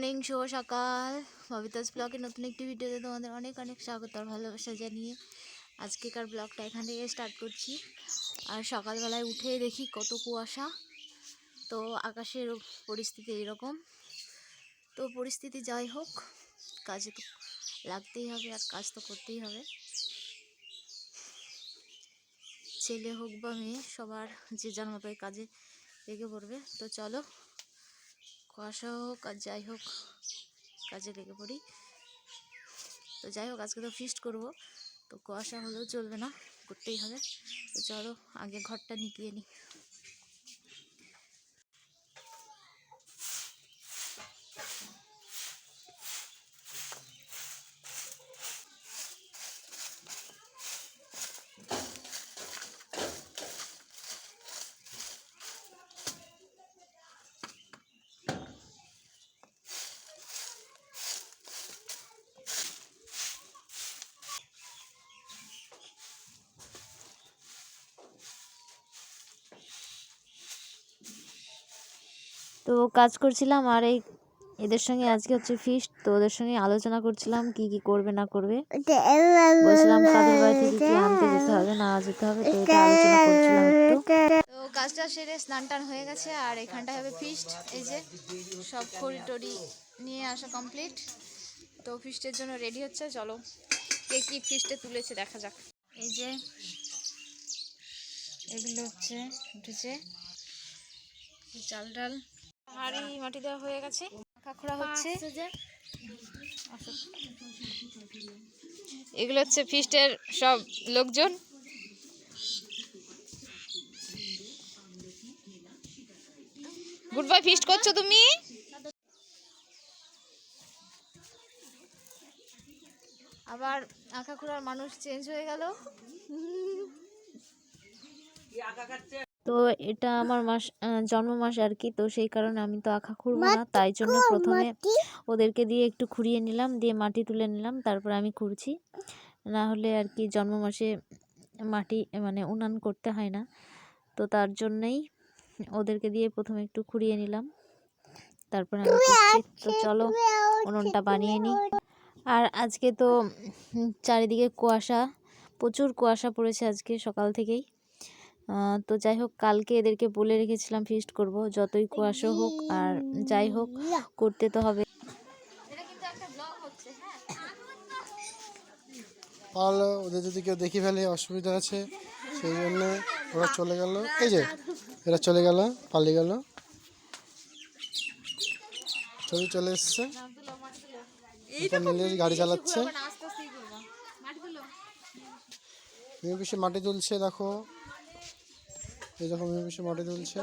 Morning শুভ সকাল। ববিতাস ব্লগের নতুন একটি ভিডিওতে তোমাদের অনেক অনেক স্বাগত আর ভালোবাসা জানিয়ে আজকেকার ব্লগটা এখান থেকে স্টার্ট করছি। আর সকালবেলায় উঠে দেখি কত কুয়াশা। তো আকাশের পরিস্থিতি এরকম। তো পরিস্থিতি যাই হোক, কাজে তো লাগতেই হবে আর কাজ তো করতেই হবে। ছেলে হোক বা মেয়ে, সবার যে মতোই কাজে লেগে পড়বে। তো চলো কুয়াশা হোক আর যাই হোক কাজে লেগে পড়ি। তো যাই হোক, আজকে তো ফিস্ট করব। তো কুয়াশা হলেও চলবে না করতেই হবে। তো চলো, আগে ঘরটা নিকিয়ে নিই তো কাজ করছিলাম আর এই এদের সঙ্গে আজকে হচ্ছে ফিস্ট তো ওদের সঙ্গে আলোচনা করছিলাম কি কি করবে, না করবে। বলছিলাম কাদের বাড়ি থেকে কি আনতে যেতে হবে, না যেতে হবে, তো এটা আলোচনা করছিলাম তো কাজটা সেরে স্নান টান হয়ে গেছে আর এখানটায় হবে ফিস্ট এই যে সব খড়ি টড়ি নিয়ে আসা কমপ্লিট তো ফিস্টের জন্য রেডি হচ্ছে, চলো কে কি ফিস্টে তুলেছে দেখা যাক। এই যে এগুলো হচ্ছে, উঠেছে। চাল ডাল। হাড়ি মাটি দেওয়া হয়ে গেছে। কাঁকড়া হচ্ছে। এগুলো হচ্ছে ফিস্টের সব লোকজন। গুড বাই ফিস্ট করছ তুমি? আবার আঁকা খুঁড়ার মানুষ চেঞ্জ হয়ে গেল। তো এটা আমার মাস জন্ম মাস আর কি তো সেই কারণে আমি তো আঁকা খুঁড়বো না। তাই জন্য প্রথমে ওদেরকে দিয়ে একটু খুঁড়িয়ে নিলাম দিয়ে মাটি তুলে নিলাম তারপর আমি খুঁড়ছি। না হলে আর কি জন্ম মাসে মাটি মানে উনান করতে হয় না। তো তার জন্যই ওদেরকে দিয়ে প্রথমে একটু খুঁড়িয়ে নিলাম। তারপর আমি তো চলো উনুনটা বানিয়ে নিই। আর আজকে তো চারিদিকে কুয়াশা প্রচুর কুয়াশা পড়েছে আজকে সকাল থেকেই। তো যাই হোক কালকে এদেরকে বলে রেখেছিলাম ফিস্ট করব। যতই কুয়াশা হোক আর যাই হোক করতে তো হবে। তাহলে ওদের যদি কেউ দেখি ফেলে অসুবিধা আছে সেই জন্য ওরা চলে গেল। এই যে এরা চলে গেল পালিয়ে গেল। ছবি চলে এসছে। গাড়ি চালাচ্ছে। মেয়ে মাটি তুলছে দেখো। এই দেখো মাটি তুলছে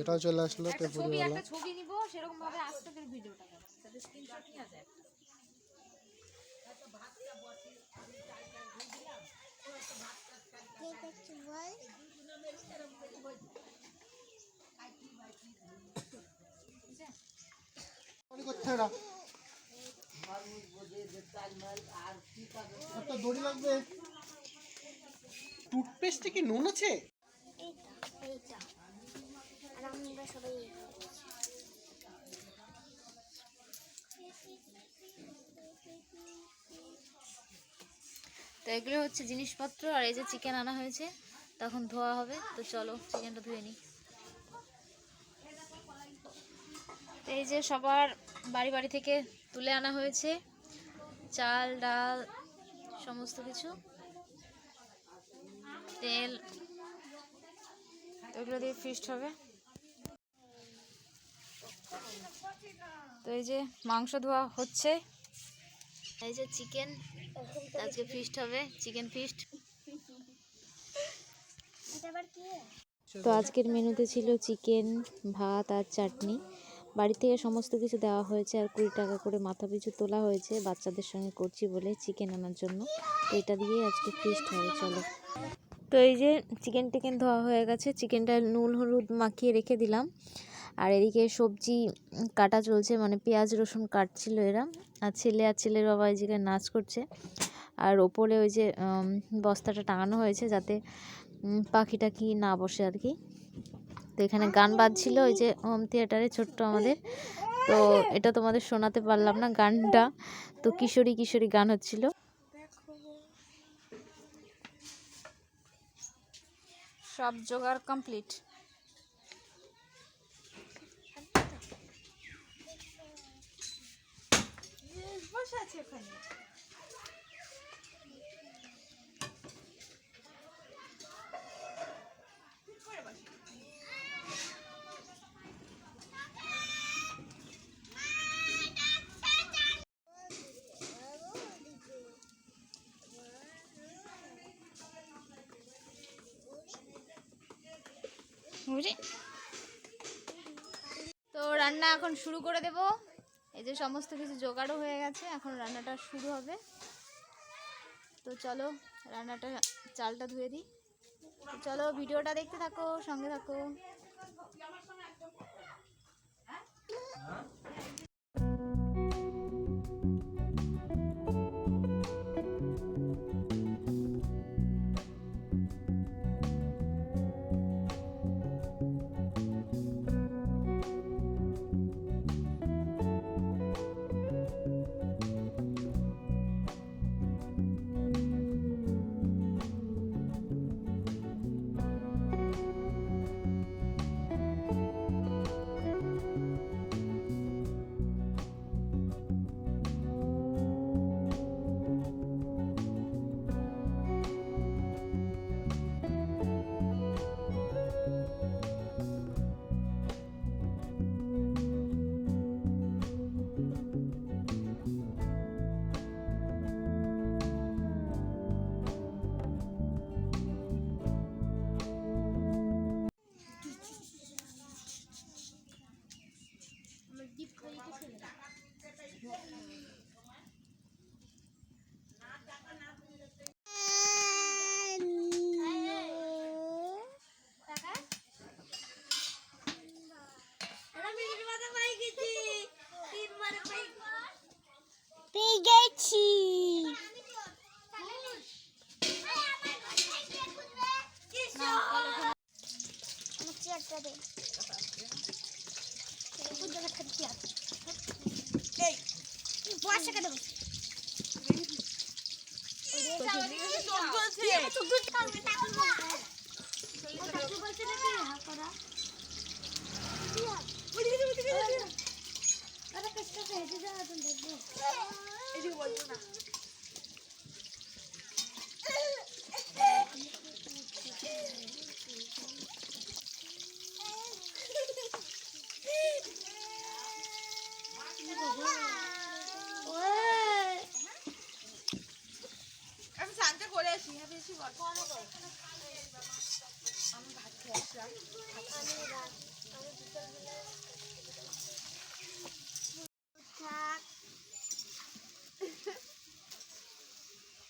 এটাও চলে আসলো টেপুরিওয়ালা ছবি নিব সেরকম ভাবে আস্তে করে ভিডিওটা যাতে স্ক্রিনশট যায় একটা দড়ি লাগবে। টুথপেস্টে কি নুন আছে? তো এগুলো হচ্ছে জিনিসপত্র আর এই যে চিকেন আনা হয়েছে তখন ধোয়া হবে। তো চলো চিকেনটা ধুয়ে নিই। তো এই যে সবার বাড়ি বাড়ি থেকে তুলে আনা হয়েছে। চাল ডাল সমস্ত কিছু। তেল। এগুলো দিয়ে ফিস্ট হবে। তো এই যে মাংস ধোয়া হচ্ছে। এই যে চিকেন। আজকে ফিস্ট হবে। চিকেন ফিস্ট তো আজকের মেনুতে ছিল চিকেন ভাত আর চাটনি। বাড়ি থেকে সমস্ত কিছু দেওয়া হয়েছে আর কুড়ি টাকা করে মাথা পিছু তোলা হয়েছে বাচ্চাদের সঙ্গে করছি বলে চিকেন আনার জন্য। তো এটা দিয়েই আজকে ফিস্ট হবে, চলো। তো এই যে চিকেন টিকেন ধোয়া হয়ে গেছে চিকেনটা নুন, হলুদ মাখিয়ে রেখে দিলাম। আর এদিকে সবজি কাটা চলছে মানে পেঁয়াজ, রসুন কাটছিল এরা। আর ছেলে আর ছেলের বাবা এই জায়গায় নাচ করছে। আর ওপরে ওই যে বস্তাটা টাঙানো হয়েছে যাতে পাখিটা কি না বসে আর কি। তো এখানে গান বাজছিল ওই যে হোম থিয়েটারে ছোট্ট আমাদের। তো এটা তোমাদের শোনাতে পারলাম না গানটা। তো কিশোরী কিশোরী গান হচ্ছিল। সব জোগাড় কমপ্লিট তো রান্না এখন শুরু করে দেব। এই যে সমস্ত কিছু জোগাড়ও হয়ে গেছে, এখন রান্নাটা শুরু হবে। তো চলো, রান্নাটা, চালটা ধুয়ে দিই। চলো ভিডিওটা দেখতে থাকো, সঙ্গে থাকো। বসে কেন? আমি শান্ত করে আসি হ্যাঁ বেশি বল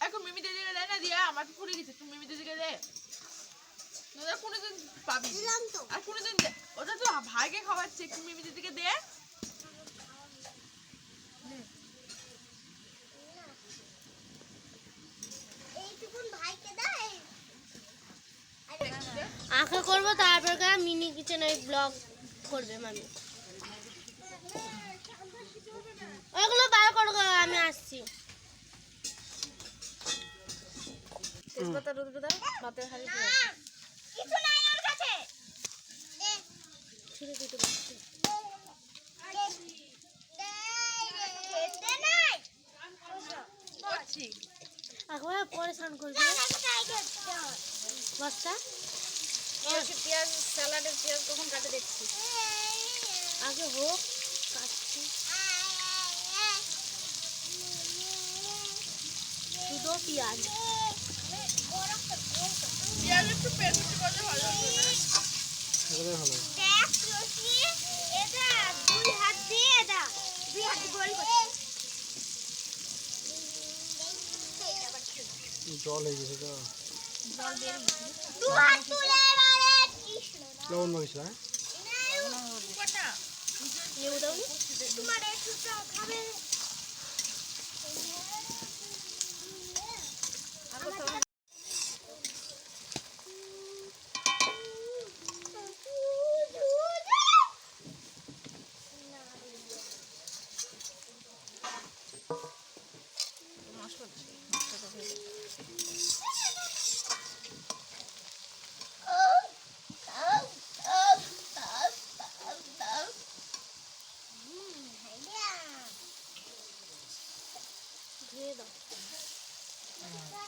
এখন মিমি দিদিকে দেয় না দিয়া আমাকে ফুলে গেছে তুমি মিমি দিদিকে দে। ওটা কোনোদিন পাবি। দিলাম তো। আর কোনোদিন দে- ওটা তো ভাইকে খাওয়াচ্ছে একটু মিমি দিদিকে দে। এইটুকুন ভাইকে দেয় আঁকা করব তারপর মিনি কিচেন ওই ব্লগ করবে মামি ওইগুলো বার করো আমি আসছি তেজপাতা রোদ দাও ভাতের হাড়ি কিছু নাই ওর কাছে ছিঁড়ে দিতে খেতে করছি একবার পরে স্নান করবে হয় বস্তা পেঁয়াজ স্যালাডের পেঁয়াজ কখন কাটে দেখছি। আগে হোক কাটছি। দুটো পেঁয়াজ। পেঁয়াজ একটু পেস্ট করলে ভালো হবে ভালো। এটা দুই হাত দিয়ে এটা দুই হাত গোল করে জল হয়ে গেছে তো দু হাত তুলে এবারে কৃষ্ণ লবণ মাখিস হ্যাঁ? খাবে।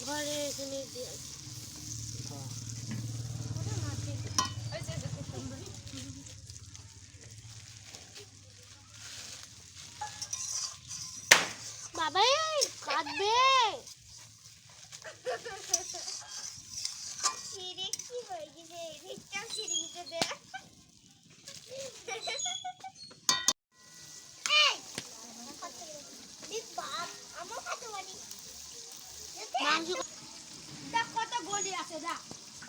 ঘরে এখানে বাবা কাঁদবে। কি হয়ে গেছে রিকটা ছিঁড়ে গেছে দে এই দি বাপ আমার কত বাড়ি মাংস দেখ কত গলি আছে দেখ।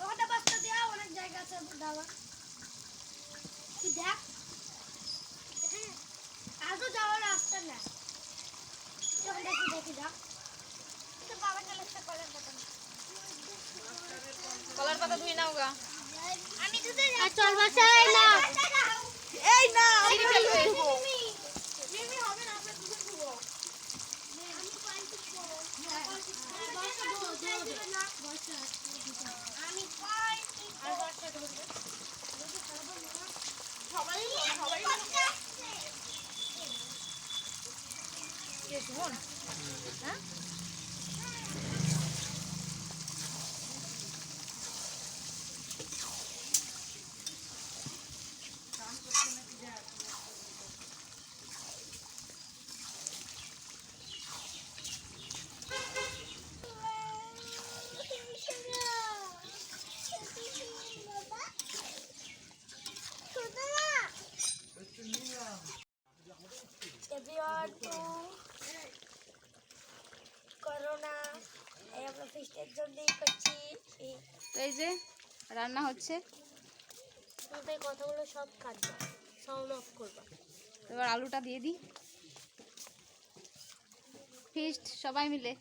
ওটা বাস্তা দেয়া অনেক জায়গা আছে দাবা তুই দেখ। আজও যাওয়ার রাস্তা না দেখি দেখি দেখ। তো বাবা এসে কলার দোকান কলার পাতা ধুই নাও গা। আমি চল বাসায় না এই না আমি ফেলবে মিমি হবে না আমরা দুধে 我呢？啊？রান্না হচ্ছে। কথাগুলো সব কাটবে সাউন্ড অফ করবা। এবার আলুটা দিয়ে দিই। ফিস্ট সবাই মিলে।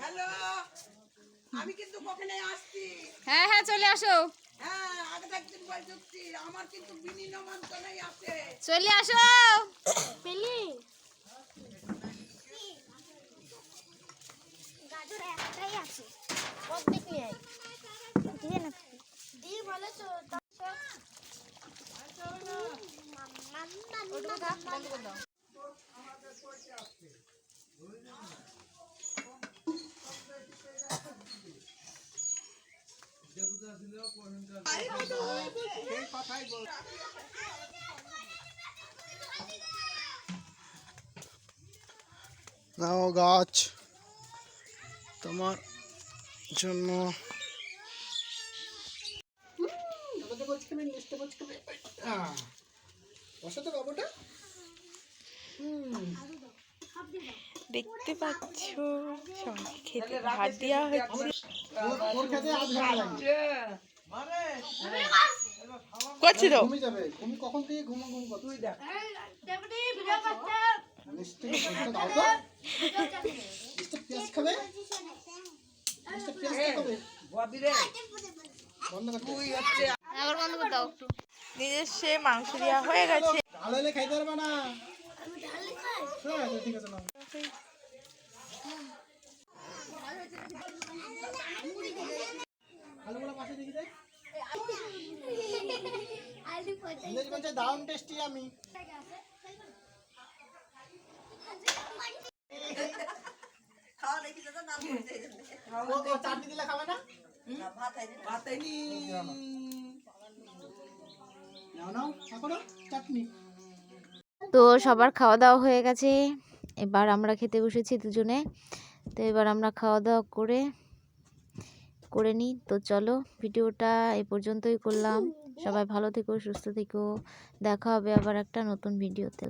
হ্যালো আমি কিন্তু কখনো আসছি। হ্যাঁ হ্যাঁ চলে আসো। হ্যাঁ আগে একদিন বই ঢুকছি। আমার কিন্তু বিনি নমন্তনাই আছে। চলে আসো। পেলি গাজর একটাই আছে। অর্ধেক নিয়ে দিয়ে না। দিয়ে বলে তো নাও গাছ তোমার জন্য। বসাতে বাবুটা দেখতে পাচ্ছ সবাই খেতে ভাত দেওয়া হচ্ছে। করছি তো। কখন থেকে ঘুমো বন্ধ করতে। আবার বন্ধ করে দাও। একটু নিজের সে মাংস দেওয়া হয়ে গেছে। ঝাল খাইতে পারবে না। ঠিক আছে ঠিক আছে আলুগুলো পাশে দেখি বলছে দারুণ টেস্টি আমি। ও ও চাটনি দিলে খাবে না? ভাতাইনি তো সবার খাওয়া দাওয়া হয়ে গেছে। এবার আমরা খেতে বসেছি দুজনে। তো এবার আমরা খাওয়া দাওয়া করে করে নিই। তো চলো, ভিডিওটা এ পর্যন্তই করলাম। সবাই ভালো থেকো, সুস্থ থেকো। দেখা হবে আবার একটা নতুন ভিডিওতে।